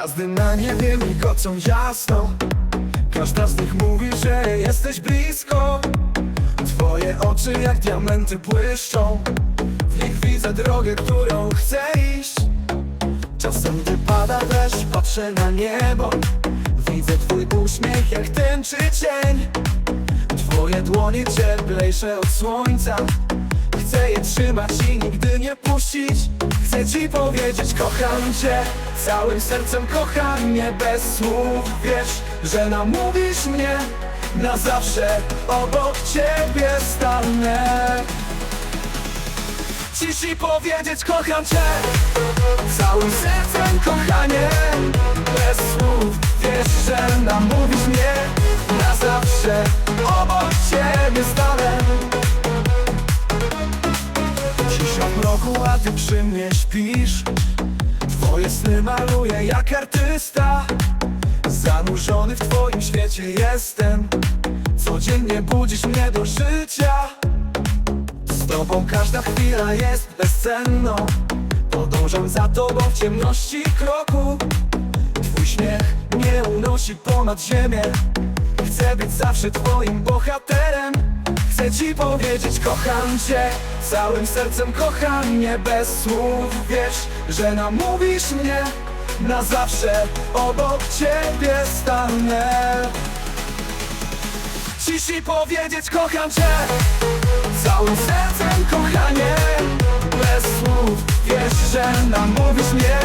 Gwiazdy na niebie migocą jasno Każda z nich mówi, że jesteś blisko. Twoje oczy jak diamenty błyszczą. W nich widzę drogę, którą chcę iść. Czasem gdy pada deszcz, patrzę na niebo. Widzę twój uśmiech jak tęczy cień. Twoje dłonie cieplejsze od słońca Chcę je trzymać i nigdy nie puścić. Chcę ci powiedzieć kocham cię. Całym sercem kocham mnie bez słów. Wiesz, że namówisz mnie Na zawsze obok ciebie stanę. Cisz i powiedzieć kocham cię. Całym sercem kochanie Bez słów. Wiesz, że namówisz mnie a ty przy mnie śpisz. Twoje sny maluję jak artysta. Zanurzony w twoim świecie jestem. Codziennie budzisz mnie do życia. Z tobą każda chwila jest bezcenną Podążam za tobą w ciemności kroku. Twój śmiech mnie unosi ponad ziemię. Chcę być zawsze twoim bohaterem Ci powiedzieć kocham cię. Całym sercem kocham mnie bez słów Wiesz, że namówisz mnie Na zawsze obok ciebie stanę. I powiedzieć kocham cię. Całym sercem kochanie Bez słów Wiesz, że namówisz mnie